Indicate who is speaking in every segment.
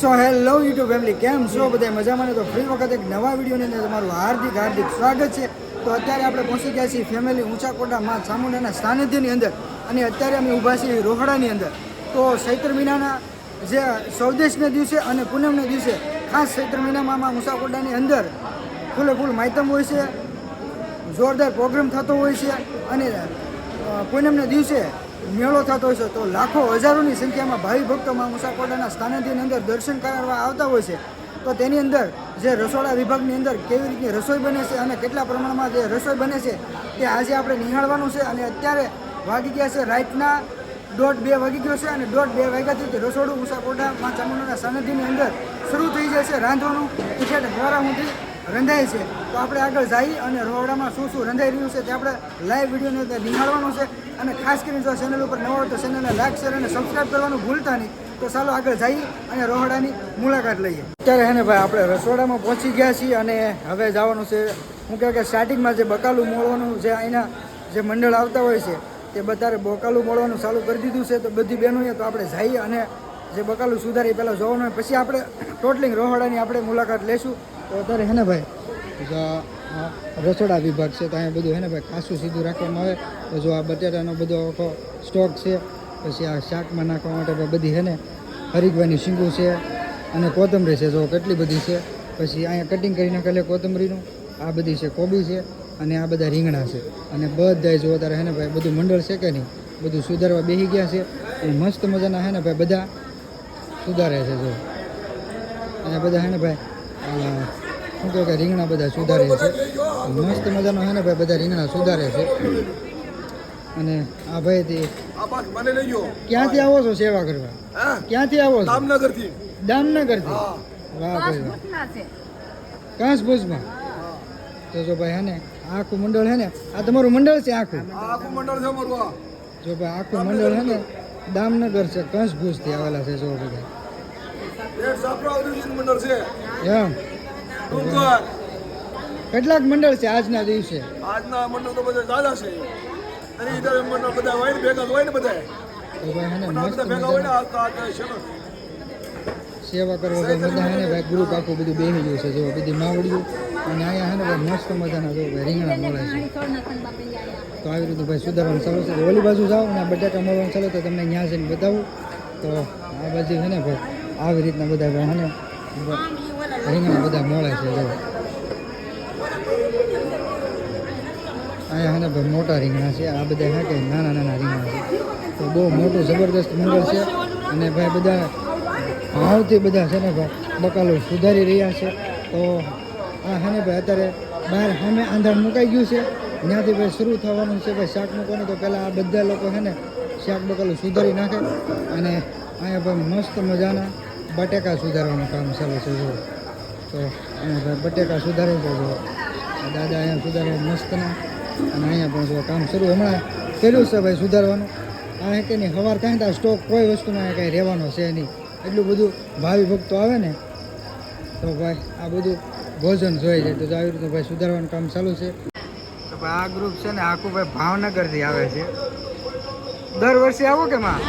Speaker 1: So hello YouTube family, કેમ છો બધા મજામાં તો ફરી વખત એક નવા વિડીયોની અંદર તમારું હાર્દિક હાર્દિક સ્વાગત છે. તો અત્યારે આપણે પહોંચી ગયા છીએ ફેમિલી ઊંચાકોટા માં ચામુંડાના સાનિધ્યની અંદર અને અત્યારે અમે ઊભા છીએ રોહડાની અંદર. તો ચૈત્ર મહિનાના જે સૌદેશના દિવસે અને પૂનમના દિવસે, ખાસ ચૈત્ર મહિનામાં આમાં ઊંચાકોટાની અંદર ફૂલે ફૂલ માયતમ હોય છે, જોરદાર પ્રોગ્રામ થતો હોય છે અને પૂનમના દિવસે મેળો થતો હોય છે, તો લાખો હજારોની સંખ્યામાં ભાવિ ભક્તોમાં મુસાકોડાના સ્થાનાંતરની અંદર દર્શન કરવા આવતા હોય છે. તો તેની અંદર જે રસોડા વિભાગની અંદર કેવી રીતની રસોઈ બને છે અને કેટલા પ્રમાણમાં જે રસોઈ બને છે, તે આજે આપણે નિહાળવાનું છે અને અત્યારે વાગી ગયા છે રાતના દોઢ બે વાગી ગયો છે અને દોઢ બે વાગ્યાથી રસોડું મુસાકોડા મા ચામુંડાના સાનિધ્યની અંદર શરૂ થઈ જશે રાંધવાનું. ટિકિટ દ્વારા સુધી રંધાય છે. તો આપણે આગળ જઈ અને રોહડામાં શું શું રંધાઈ રહ્યું છે તે આપણે લાઈવ વિડીયોની અંદર નિહાળવાનું છે. અને ખાસ કરીને જો ચેનલ ઉપર નવો હોય તો ચેનલને લાઈક શેર અને સબસ્ક્રાઈબ કરવાનું ભૂલતા નહીં. તો ચાલો આગળ જઈ અને રહોડાની મુલાકાત લઈએ. અત્યારે હે ને ભાઈ, આપણે રસોડામાં પહોંચી ગયા છીએ અને હવે જવાનું છે, હું કહેવાય કે સ્ટાર્ટિંગમાં જે બકાલું મોળવાનું જે અહીંના જે મંડળ આવતા હોય છે, તે બધારે બકાલું મોળવાનું ચાલુ કરી દીધું છે. તો બધી બહેનોએ તો આપણે જઈએ અને જે બકાલું સુધારી પહેલાં જોવાનું પછી આપણે ટોટલિંગ રોહડાની આપણે મુલાકાત લેશું. તો અત્યારે હે ને ભાઈ રસોડા વિભાગ છે, તો અહીંયા બધું હે ને ભાઈ, ખાસું સીધું રાખવામાં આવે. તો જો આ બટેટાનો બધો આખો સ્ટોક છે, પછી આ શાકમાં નાખવા માટે બધી હે ને હરીગવાની શીંગું છે, અને કોથમરી છે, જો કેટલી બધી છે. પછી અહીંયા કટિંગ કરી નાખેલી કોથમરીનું, આ બધી છે કોબી છે, અને આ બધા રીંગણા છે. અને બધા જો અત્યારે હે ને ભાઈ, બધું મંડળ છે કે નહીં, બધું સુધારવા બેસી ગયા છે. અને મસ્ત મજાના હે ને ભાઈ, બધા સુધારે છે જો. અને બધા હે ને ભાઈ શું કહે કે રીંગણા બધા સુધારે છે. મસ્ત મજાનો હે ને ભાઈ બધા રીંગણા સુધારે છે. અને આ ભાઈ તે
Speaker 2: આ બાગ મને લઈ ગયો.
Speaker 1: ક્યાંથી આવો છો સેવા કરવા?
Speaker 2: હા?
Speaker 1: ક્યાંથી આવો છો?
Speaker 2: જામનગરથી
Speaker 1: દામનગરથી?
Speaker 2: હા.
Speaker 1: વાહ ભાઈ વાહ. કાંસ ભુજમાં તો જો ભાઈ હે ને આ આખું મંડળ હે ને આ તમારું મંડળ છે આખું?
Speaker 2: આખું મંડળ છે અમારું
Speaker 1: જો ભાઈ આખું મંડળ હે ને દામનગર છે કંસ ભુજથી આવેલા છે જો બધા
Speaker 2: એક સાપરા ઓરિજિન મંડળ છે
Speaker 1: એમ. કેટલાક મંડળ છે આજના દિવસે?
Speaker 2: આજના મંડળ તો બધા દાદા છે. અને મંડળ બધા હોય ને ભેગા હોય ને બધા.
Speaker 1: તો ભાઈ હે ને
Speaker 2: મંડળ
Speaker 1: મસ્ત
Speaker 2: બધા ભેગા હોય ને
Speaker 1: મજાનું
Speaker 2: આ તો આ છે ને.
Speaker 1: સેવા કરવા તો બધા હે ને ભાઈ ગ્રુપ આખું બધું બેસી ગયું છે જો બધી માવડિયું અને અહીંયા હે ને ભાઈ મસ્ત મજાના જો ભાઈ રીંગણા મળે છે. તો આવી રીતે ભાઈ સુધારવાનું ચાલુ છે. ઓલી બાજુ જાઓ અને આ બટાકા મળવાનું ચાલુ તો તમને ત્યાં જઈને બતાવું. તો આ બાજુ છે ને ભાઈ આવી રીતના બધા ભાઈ હે ને રીંગણા બધા મળે છે અહીંયા હે ભાઈ મોટા રીંગણા છે, આ બધા હા કે નાના નાના રીંગણા છે. તો બહુ મોટું જબરદસ્ત મંડળ છે અને ભાઈ બધા ભાવથી બધા છે ને ભાઈ બકાલો સુધારી રહ્યા છે. તો આ હે ને ભાઈ અત્યારે બહાર સામે આંધાર મુકાઈ ગયું છે. ત્યાંથી ભાઈ શરૂ થવાનું છે ભાઈ શાક મૂકવાનું. તો પહેલાં આ બધા લોકો છે ને શાક બકાલું સુધારી નાખે અને અહીંયા ભાઈ મસ્ત મજાના બટેકા સુધારવાનું કામ ચાલે છે જો. તો અહીંયા ભાઈ બટેકા સુધારે છે જો. દાદા અહીંયા સુધારે મસ્તના. અને અહીંયા પણ જો કામ શરૂ. હમણાં કર્યું છે ભાઈ સુધારવાનું. આ હે કે નહીં સવાર કાંઈ ત્યાં સ્ટોક કોઈ વસ્તુમાં અહીંયા કાંઈ રહેવાનો છે નહીં. એટલું બધું ભાવિ ભક્તો આવે ને તો ભાઈ આ બધું ભોજન જોઈએ છે તો આવી રીતે ભાઈ સુધારવાનું કામ ચાલુ છે. તો ભાઈ આ ગ્રુપ છે ને આખું ભાઈ ભાવનગરથી આવે છે. દર વર્ષે આવો કે માં?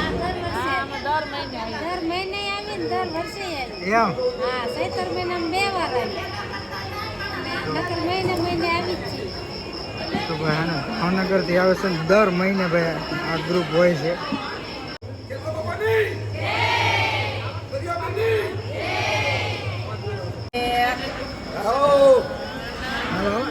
Speaker 3: દર મહિને દર વર્ષે આવી
Speaker 1: એમ?
Speaker 3: હા સૈતર મહિનામાં બે વાર આવી. નકર મહિને મહિને આવી જ છીએ
Speaker 1: તો ભાઈ હા ને ભાવનગરથી આવે છે ને દર મહિને ભાઈ આ ગ્રુપ હોય છે.
Speaker 2: આવો.
Speaker 1: હાલો.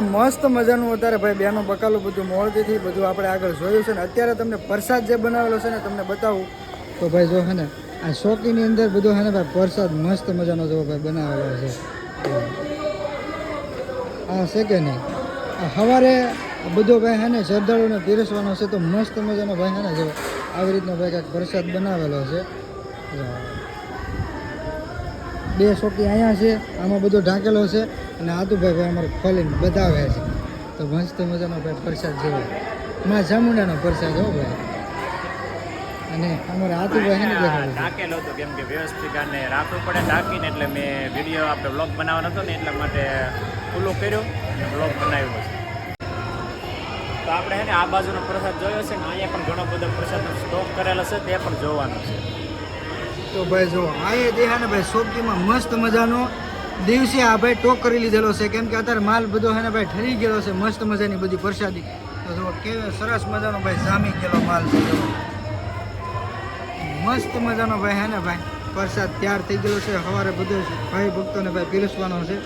Speaker 1: ભાઈ, મસ્ત મજાનું અત્યારે ભાઈ બેનો બકાલું બધું મોડતીથી બધું આપણે આગળ જોયું છે ને, અત્યારે તમને પ્રસાદ જે બનાવેલો છે ને, તમને બતાવું. તો ભાઈ જો હે આ શોકીની અંદર બધું હે ને ભાઈ પ્રસાદ મસ્ત મજાનો જો ભાઈ બનાવેલો છે. આ છે કે નહીં? સવારે બધો ભાઈ હે ને શ્રદ્ધાળુને પીરસવાનો છે તો મસ્ત મજાનો ભાઈ હે ને જો આવી રીતનો ભાઈ કાંઈક પ્રસાદ બનાવેલો છે. બે શોકી અહીંયા છે, આમાં બધો ઢાંકેલો છે. અને આતુભાઈ ભાઈ અમારે ખોલીને બતાવે છે. તો મસ્ત મજાનો ભાઈ પ્રસાદ જેવો. માં ચામુંડાનો પ્રસાદ હો ભાઈ. અને અમારે આતુભાઈ ને દેખાડે
Speaker 4: હતો કેમ કે વ્યવસ્થિત અને રાખવું પડે ઢાંકીને એટલે મેં વીડિયો આપણે બ્લોગ બનાવવાનો હતો ને એટલા માટે ખુલ્લો કર્યો અને બ્લોગ બનાવ્યો છે. તો આપણે હે ને આ બાજુનો પ્રસાદ જોયો છે ને અહીંયા પણ ઘણો બધો પ્રસાદનો સ્ટોક કરેલો છે તે પણ જોવાનો છે.
Speaker 1: તો ભાઈ જો આ દેહાને ભાઈ શોકીમાં મસ્ત મજાનો દિવસે આ ભાઈ ટોક કરી લીધેલો છે. કેમ કે અત્યારે માલ બધો હે ને ભાઈ ઠરી ગયેલો છે. મસ્ત મજાની બધી પ્રસાદી. તો જો કેવો સરસ મજાનો ભાઈ જામી ગયેલો માલ મસ્ત મજાનો ભાઈ હે ને ભાઈ. પ્રસાદ તૈયાર થઈ ગયેલો છે. સવારે બધો ભાઈ ભક્તોને ભાઈ પીરસવાનો છે.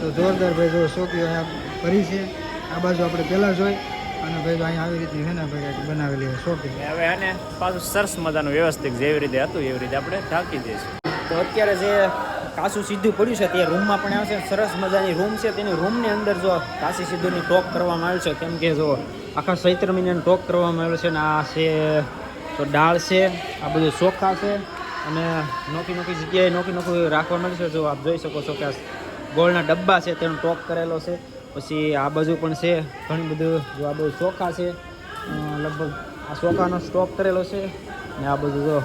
Speaker 1: તો જોરદાર ભાઈ જો શોકીઓ અહીંયા ભરી છે. આ બાજુ આપણે પહેલાં જોઈ. અને ભાઈ જો અહીંયા આવી રીતે છે ને ભાઈ બનાવેલી છે શોકી
Speaker 4: હવે આને પાછું સરસ મજાનું વ્યવસ્થિત જેવી રીતે હતું એવી રીતે આપણે ઢાંકી દઈશું.
Speaker 5: તો અત્યારે જે કાસું સીધું પડ્યું છે, તે રૂમમાં પણ આવશે. સરસ મજાની રૂમ છે, તેની રૂમની અંદર જો કાસી સિદ્ધુની ટોક કરવામાં આવેલ છે, કેમ કે જો આખા ચૈત્ર મહિનાની ટોક કરવામાં આવેલ છે ને, આ છે, તો દાળ છે, આ બધું ચોખા છે, અને નોખી નોખી જગ્યાએ નોખી નોખી રાખવામાં છે. જો આપ જોઈ શકો છો કે આ ગોળના ડબ્બા છે, તેનો ટોક કરેલો છે. પછી આ બાજુ પણ છે, ઘણી બધું જો આ બધું ચોખા છે લગભગ આ ચોખાનો સ્ટોક કરેલો છે. ને આ બધું જો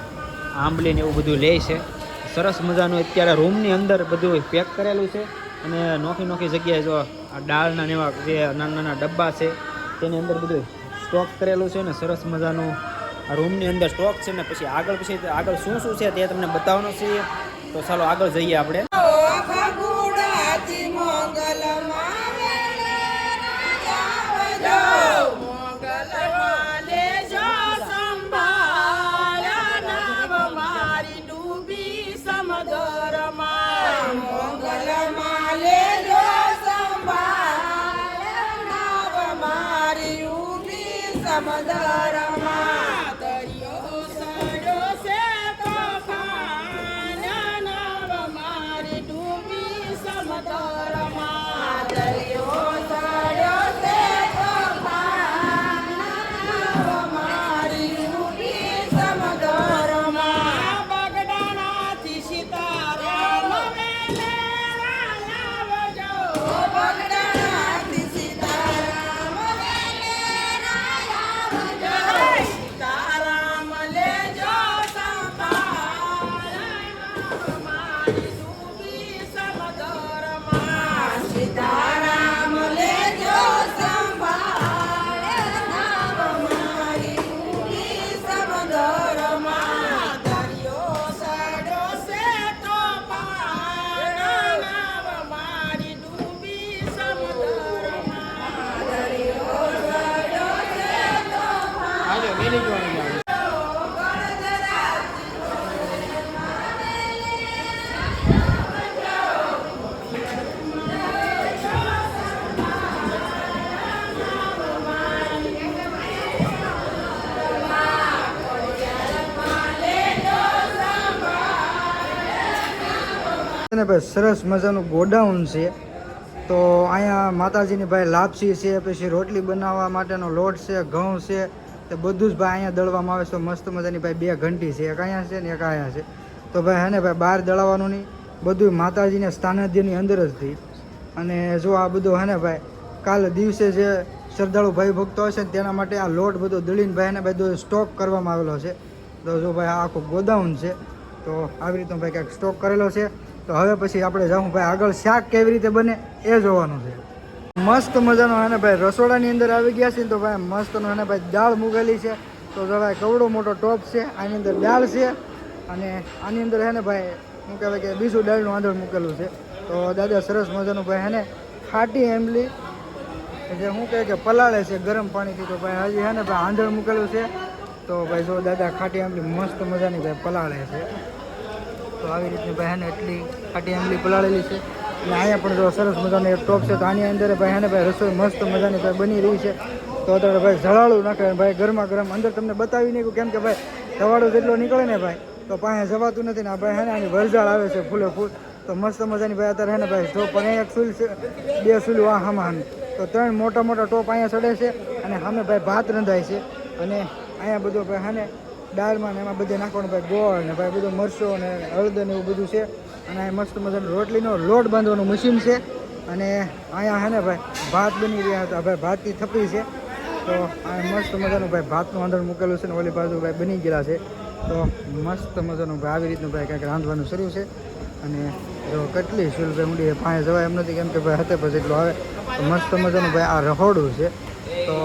Speaker 5: આંબલી ને એવું બધું લે છે. સરસ મજાનું અત્યારે રૂમની અંદર બધું પેક કરેલું છે. અને નોખી નોખી જગ્યાએ જો આ દાળના એવા જે નાના નાના ડબ્બા છે, તેની અંદર બધું સ્ટોક કરેલું છે ને સરસ મજાનું આ રૂમની અંદર સ્ટોક છે ને પછી આગળ પછી આગળ શું શું છે તે તમને બતાવવાનું છે. તો ચાલો આગળ જઈએ આપણે.
Speaker 6: ડૂબી
Speaker 1: ભાઈ, સરસ મજાનું ગોડાઉન છે. તો અહીંયા માતાજીની ભાઈ લાપસી છે, પછી રોટલી બનાવવા માટેનો લોટ છે, ઘઉં છે, તે બધું જ ભાઈ અહીંયા દળવામાં આવે છે. મસ્ત મજાની ભાઈ બે ઘંટી છે, એક અહીંયા છે ને એક અહીંયા છે. તો ભાઈ હે ને ભાઈ, બહાર દળાવવાનું નહીં. બધું માતાજીને સ્થાનાધ્યની અંદર જ થઈ અને જો આ બધું હે ને ભાઈ, કાલ દિવસે જે શ્રદ્ધાળુ ભાઈ ભક્તો હશે ને તેના માટે આ લોટ બધો દળીને ભાઈ બધો સ્ટોક કરવામાં આવેલો છે. તો જો ભાઈ આ આખું ગોદાઉન છે, તો આવી રીતનો ભાઈ ક્યાંક સ્ટોક કરેલો છે. તો હવે પછી આપણે જાઉં ભાઈ આગળ શાક કેવી રીતે બને એ જોવાનું છે. મસ્ત મજાનો હે ભાઈ, રસોડાની અંદર આવી ગયા છે તો ભાઈ મસ્તનો હે ભાઈ દાળ મૂકેલી છે. તો ભાઈ કવડો મોટો ટોપ છે, આની અંદર દાળ છે. અને આની અંદર હે ને ભાઈ, શું કહેવાય કે બીજું દાળનું આંધળ મૂકેલું છે. તો દાદા સરસ મજાનું ભાઈ હેને ખાટી એમલી જે શું કહે કે પલાળે છે ગરમ પાણીથી. તો ભાઈ હજી હે ને ભાઈ આંધળ મૂકેલું છે. તો ભાઈ જો દાદા ખાટી આંબલી મસ્ત મજાની ભાઈ પલાળે છે. તો આવી રીતની હે એટલી ખાટી આંબલી પલાળેલી છે. અને અહીંયા પણ જો સરસ મજાનો એક ટોપ છે, તો આની અંદર ભાઈ હેને ભાઈ રસોઈ મસ્ત મજાની ભાઈ બની રહી છે. તો અત્યારે ભાઈ ઝળાળું નાખે ભાઈ ગરમા ગરમ અંદર તમને બતાવી નહીં કેમ કે ભાઈ ધવાડો જેટલો નીકળે ને ભાઈ, તો પાસે જવાતું નથી ને આ ભાઈ હે ને આની વરઝાળ આવે છે ફૂલે ફૂલ. તો મસ્ત મજાની ભાઈ અત્યારે હે ને ભાઈ ટોપ અહીંયા એક સુલ છે, બે સુલ આ હમાન તો ત્રણ મોટા મોટા ટોપ અહીંયા ચડે છે અને સામે ભાઈ ભાત રંધાય છે. અને અહીંયા બધો ભાઈ હે ને દાળમાં ને એમાં બધે નાખવાનું ભાઈ ગોળ ને ભાઈ બધું મરચો ને હળદર ને એવું બધું છે. અને અહીં મસ્ત મજાનો રોટલીનો લોટ બાંધવાનું મશીન છે. અને અહીંયા હે ને ભાઈ ભાત બની રહ્યા હતા. ભાઈ ભાતની થપી છે. તો આ મસ્ત મજાનું ભાઈ ભાતનું આંધણ મૂકેલું છે ને ઓલી બાજુ ભાઈ બની ગયેલા છે. તો મસ્ત મજાનું ભાઈ આવી રીતનું ભાઈ કંઈક રાંધવાનું શરૂ છે. અને જો કેટલી ભાઈ ઊંડી પાસે જવાય એમ નથી કેમ કે ભાઈ હાથે પછી એટલું આવે. તો મસ્ત મજાનું ભાઈ આ રહોડું છે. તો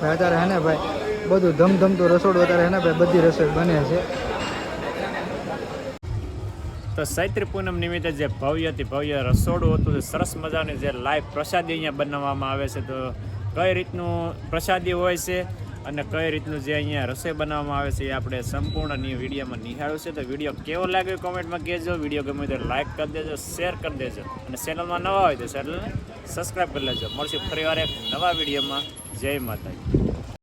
Speaker 1: ભાઈ અત્યારે હે ને ભાઈ બધું ધમધમતું રસોડું અત્યારે હે ને ભાઈ બધી રસોઈ બને છે.
Speaker 4: તો ચૈત્ર પૂનમ નિમિત્તે જે ભવ્યથી ભવ્ય રસોડું હતું સરસ મજાની જે લાઈવ પ્રસાદી અહીંયા બનાવવામાં આવે છે, તો કઈ રીતનું પ્રસાદી હોય છે અને કઈ રીતનું જે અહીંયા રસોઈ બનાવવામાં આવે છે એ આપણે સંપૂર્ણ વિડીયોમાં નિહાળ્યું છે. તો વીડિયો કેવો લાગ્યો કોમેન્ટમાં કહેજો. વીડિયો ગમે તો લાઈક કરી દેજો શેર કરી દેજો. અને ચેનલમાં નવા હોય તો ચેનલને સબસ્ક્રાઈબ કરી લેજો. મળશે ફરીવાર એક નવા વિડીયોમાં. જય માતાજી.